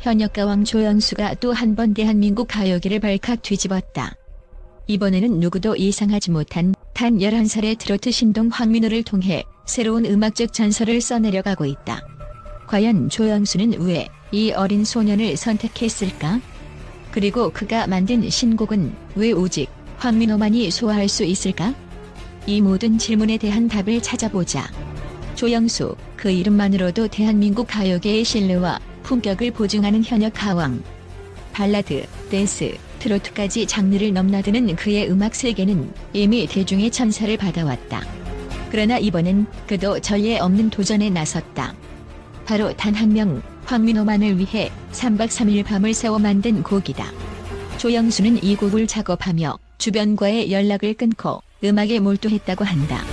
현역 가왕 조영수가 또 한 번 대한민국 가요계를 발칵 뒤집었다. 이번에는 누구도 예상하지 못한 단 11살의 트로트 신동 황민호를 통해 새로운 음악적 전설을 써내려가고 있다. 과연 조영수는 왜 이 어린 소년을 선택했을까? 그리고 그가 만든 신곡은 왜 오직 황민호만이 소화할 수 있을까? 이 모든 질문에 대한 답을 찾아보자. 조영수, 그 이름만으로도 대한민국 가요계의 신뢰와 품격을 보증하는 현역 가왕. 발라드, 댄스, 트로트까지 장르를 넘나드는 그의 음악 세계는 이미 대중의 천사를 받아왔다. 그러나 이번엔 그도 전례 없는 도전에 나섰다. 바로 단 한 명, 황민호만을 위해 3박 3일 밤을 새워 만든 곡이다. 조영수는 이 곡을 작업하며 주변과의 연락을 끊고 음악에 몰두했다고 한다.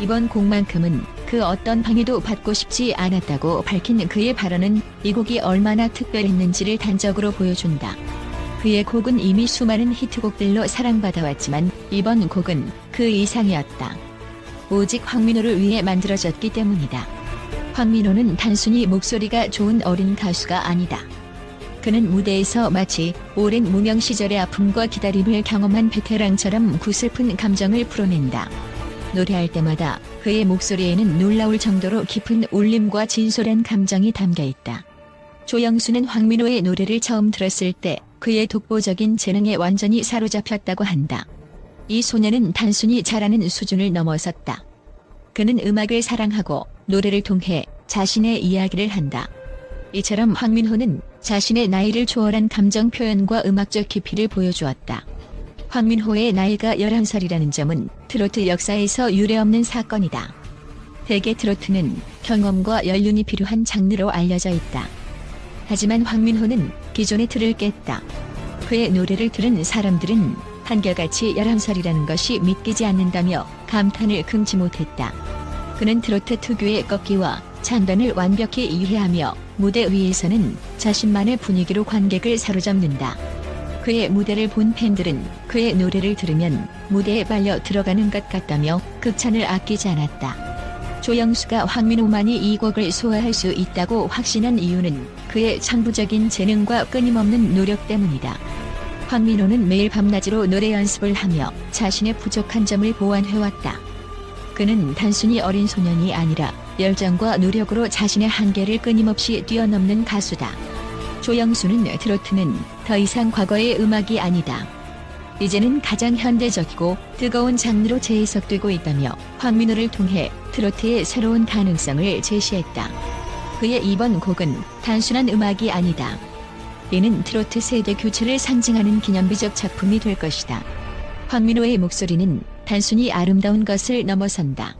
이번 곡만큼은 그 어떤 방해도 받고 싶지 않았다고 밝힌 그의 발언은 이 곡이 얼마나 특별했는지를 단적으로 보여준다. 그의 곡은 이미 수많은 히트곡들로 사랑받아왔지만 이번 곡은 그 이상이었다. 오직 황민호를 위해 만들어졌기 때문이다. 황민호는 단순히 목소리가 좋은 어린 가수가 아니다. 그는 무대에서 마치 오랜 무명 시절의 아픔과 기다림을 경험한 베테랑처럼 구슬픈 감정을 풀어낸다. 노래할 때마다 그의 목소리에는 놀라울 정도로 깊은 울림과 진솔한 감정이 담겨 있다. 조영수는 황민호의 노래를 처음 들었을 때 그의 독보적인 재능에 완전히 사로잡혔다고 한다. 이 소녀는 단순히 잘하는 수준을 넘어섰다. 그는 음악을 사랑하고 노래를 통해 자신의 이야기를 한다. 이처럼 황민호는 자신의 나이를 초월한 감정 표현과 음악적 깊이를 보여주었다. 황민호의 나이가 11살이라는 점은 트로트 역사에서 유례없는 사건이다. 대개 트로트는 경험과 연륜이 필요한 장르로 알려져 있다. 하지만 황민호는 기존의 틀을 깼다. 그의 노래를 들은 사람들은 한결같이 11살이라는 것이 믿기지 않는다며 감탄을 금치 못했다. 그는 트로트 특유의 꺾기와 장단을 완벽히 이해하며 무대 위에서는 자신만의 분위기로 관객을 사로잡는다. 그의 무대를 본 팬들은 그의 노래를 들으면 무대에 빨려 들어가는 것 같다며 극찬을 아끼지 않았다. 조영수가 황민호만이 이 곡을 소화할 수 있다고 확신한 이유는 그의 창부적인 재능과 끊임없는 노력 때문이다. 황민호는 매일 밤낮으로 노래 연습을 하며 자신의 부족한 점을 보완해왔다. 그는 단순히 어린 소년이 아니라 열정과 노력으로 자신의 한계를 끊임없이 뛰어넘는 가수다. 조영수는 트로트는 더 이상 과거의 음악이 아니다. 이제는 가장 현대적이고 뜨거운 장르로 재해석되고 있다며 황민호를 통해 트로트의 새로운 가능성을 제시했다. 그의 이번 곡은 단순한 음악이 아니다. 이는 트로트 세대 교체를 상징하는 기념비적 작품이 될 것이다. 황민호의 목소리는 단순히 아름다운 것을 넘어선다.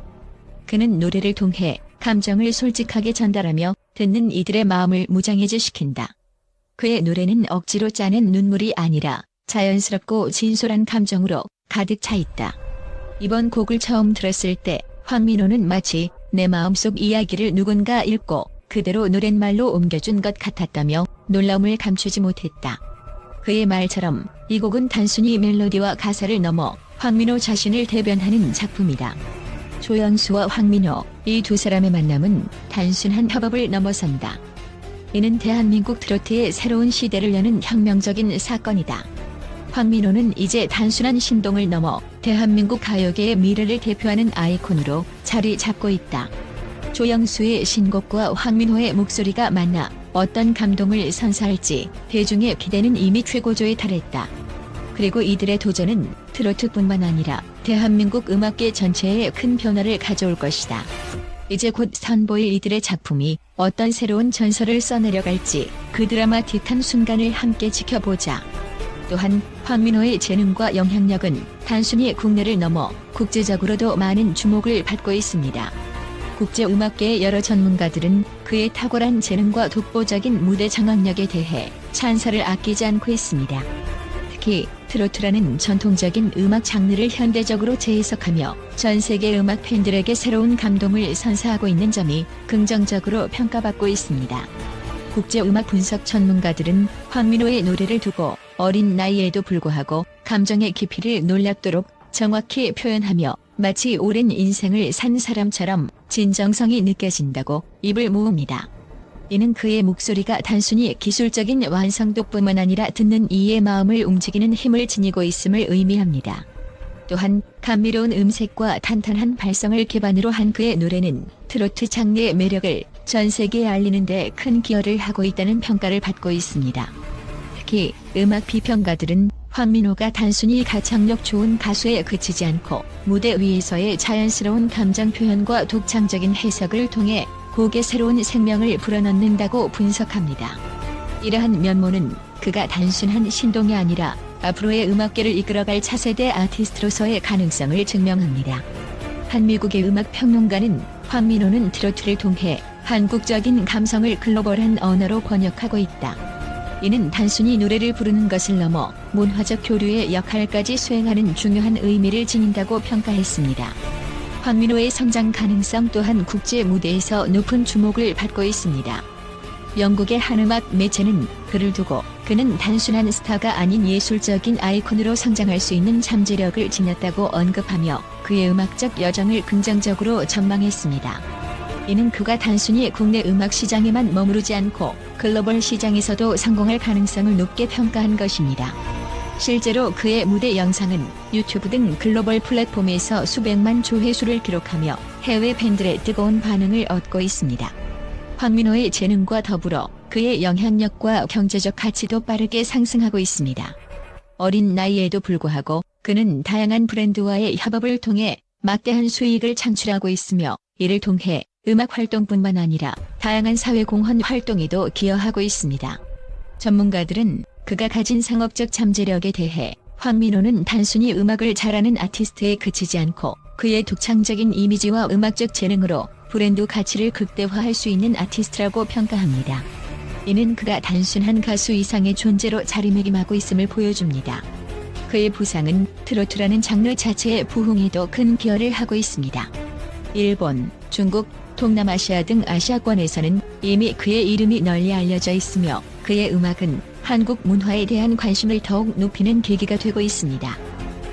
그는 노래를 통해 감정을 솔직하게 전달하며 듣는 이들의 마음을 무장해제시킨다. 그의 노래는 억지로 짜낸 눈물이 아니라 자연스럽고 진솔한 감정으로 가득 차 있다. 이번 곡을 처음 들었을 때 황민호는 마치 내 마음속 이야기를 누군가 읽고 그대로 노랫말로 옮겨준 것 같았다며 놀라움을 감추지 못했다. 그의 말처럼 이 곡은 단순히 멜로디와 가사를 넘어 황민호 자신을 대변하는 작품이다. 조영수와 황민호 이 두 사람의 만남은 단순한 협업을 넘어선다. 이는 대한민국 트로트의 새로운 시대를 여는 혁명적인 사건이다. 황민호는 이제 단순한 신동을 넘어 대한민국 가요계의 미래를 대표하는 아이콘으로 자리 잡고 있다. 조영수의 신곡과 황민호의 목소리가 만나 어떤 감동을 선사할지 대중의 기대는 이미 최고조에 달했다. 그리고 이들의 도전은 트로트뿐만 아니라 대한민국 음악계 전체에 큰 변화를 가져올 것이다. 이제 곧 선보일 이들의 작품이 어떤 새로운 전설을 써내려갈지 그 드라마틱한 순간을 함께 지켜보자. 또한 황민호의 재능과 영향력은 단순히 국내를 넘어 국제적으로도 많은 주목을 받고 있습니다. 국제 음악계의 여러 전문가들은 그의 탁월한 재능과 독보적인 무대 장악력에 대해 찬사를 아끼지 않고 있습니다. 특히 트로트라는 전통적인 음악 장르를 현대적으로 재해석하며 전 세계 음악 팬들에게 새로운 감동을 선사하고 있는 점이 긍정적으로 평가받고 있습니다. 국제 음악 분석 전문가들은 황민호의 노래를 두고 어린 나이에도 불구하고 감정의 깊이를 놀랍도록 정확히 표현하며 마치 오랜 인생을 산 사람처럼 진정성이 느껴진다고 입을 모읍니다. 이는 그의 목소리가 단순히 기술적인 완성도뿐만 아니라 듣는 이의 마음을 움직이는 힘을 지니고 있음을 의미합니다. 또한 감미로운 음색과 탄탄한 발성을 기반으로 한 그의 노래는 트로트 장르의 매력을 전 세계에 알리는 데 큰 기여를 하고 있다는 평가를 받고 있습니다. 특히 음악 비평가들은 황민호가 단순히 가창력 좋은 가수에 그치지 않고 무대 위에서의 자연스러운 감정 표현과 독창적인 해석을 통해 곡에 새로운 생명을 불어넣는다고 분석합니다. 이러한 면모는 그가 단순한 신동이 아니라 앞으로의 음악계를 이끌어갈 차세대 아티스트로서의 가능성을 증명합니다. 한 미국의 음악 평론가는 황민호는 트로트를 통해 한국적인 감성을 글로벌한 언어로 번역하고 있다. 이는 단순히 노래를 부르는 것을 넘어 문화적 교류의 역할까지 수행하는 중요한 의미를 지닌다고 평가했습니다. 황민호의 성장 가능성 또한 국제 무대에서 높은 주목을 받고 있습니다. 영국의 한음악 매체는 그를 두고 그는 단순한 스타가 아닌 예술적인 아이콘으로 성장할 수 있는 잠재력을 지녔다고 언급하며 그의 음악적 여정을 긍정적으로 전망했습니다. 이는 그가 단순히 국내 음악 시장에만 머무르지 않고 글로벌 시장에서도 성공할 가능성을 높게 평가한 것입니다. 실제로 그의 무대 영상은 유튜브 등 글로벌 플랫폼에서 수백만 조회수를 기록하며 해외 팬들의 뜨거운 반응을 얻고 있습니다. 황민호의 재능과 더불어 그의 영향력과 경제적 가치도 빠르게 상승하고 있습니다. 어린 나이에도 불구하고 그는 다양한 브랜드와의 협업을 통해 막대한 수익을 창출하고 있으며 이를 통해 음악 활동뿐만 아니라 다양한 사회 공헌 활동에도 기여하고 있습니다. 전문가들은 그가 가진 상업적 잠재력에 대해 황민호는 단순히 음악을 잘하는 아티스트에 그치지 않고 그의 독창적인 이미지와 음악적 재능으로 브랜드 가치를 극대화할 수 있는 아티스트라고 평가합니다. 이는 그가 단순한 가수 이상의 존재로 자리매김하고 있음을 보여줍니다. 그의 부상은 트로트라는 장르 자체의 부흥에도 큰 기여를 하고 있습니다. 일본, 중국, 동남아시아 등 아시아권에서는 이미 그의 이름이 널리 알려져 있으며 그의 음악은 한국 문화에 대한 관심을 더욱 높이는 계기가 되고 있습니다.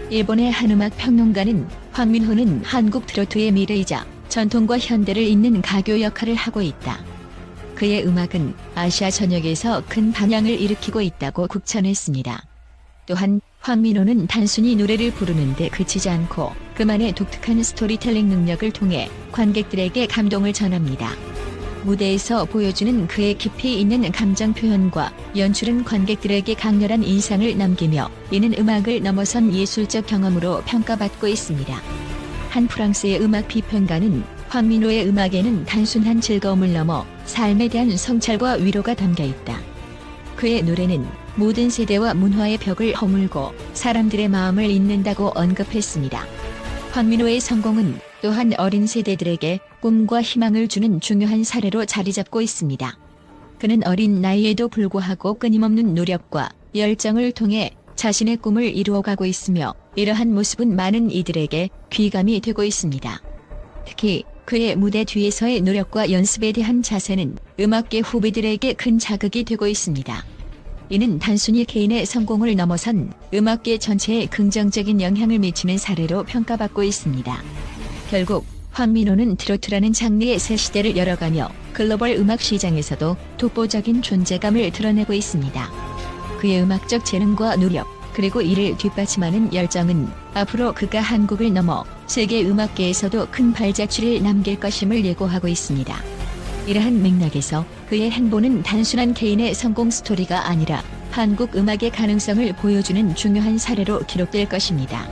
일본의 한음악 평론가는 황민호는 한국 트로트의 미래이자 전통과 현대를 잇는 가교 역할을 하고 있다. 그의 음악은 아시아 전역에서 큰 반향을 일으키고 있다고 국천했습니다. 또한 황민호는 단순히 노래를 부르는데 그치지 않고 그만의 독특한 스토리텔링 능력을 통해 관객들에게 감동을 전합니다. 무대에서 보여주는 그의 깊이 있는 감정 표현과 연출은 관객들에게 강렬한 인상을 남기며 이는 음악을 넘어선 예술적 경험으로 평가받고 있습니다. 한 프랑스의 음악 비평가는 황민호의 음악에는 단순한 즐거움을 넘어 삶에 대한 성찰과 위로가 담겨 있다. 그의 노래는 모든 세대와 문화의 벽을 허물고 사람들의 마음을 잇는다고 언급했습니다. 황민호의 성공은 또한 어린 세대들에게 꿈과 희망을 주는 중요한 사례로 자리 잡고 있습니다. 그는 어린 나이에도 불구하고 끊임없는 노력과 열정을 통해 자신의 꿈을 이루어가고 있으며 이러한 모습은 많은 이들에게 귀감이 되고 있습니다. 특히 그의 무대 뒤에서의 노력과 연습에 대한 자세는 음악계 후배들에게 큰 자극이 되고 있습니다. 이는 단순히 개인의 성공을 넘어선 음악계 전체에 긍정적인 영향을 미치는 사례로 평가받고 있습니다. 결국 황민호는 트로트라는 장르의 새 시대를 열어가며 글로벌 음악 시장에서도 독보적인 존재감을 드러내고 있습니다. 그의 음악적 재능과 노력, 그리고 이를 뒷받침하는 열정은 앞으로 그가 한국을 넘어 세계 음악계에서도 큰 발자취를 남길 것임을 예고하고 있습니다. 이러한 맥락에서 그의 행보는 단순한 개인의 성공 스토리가 아니라 한국 음악의 가능성을 보여주는 중요한 사례로 기록될 것입니다.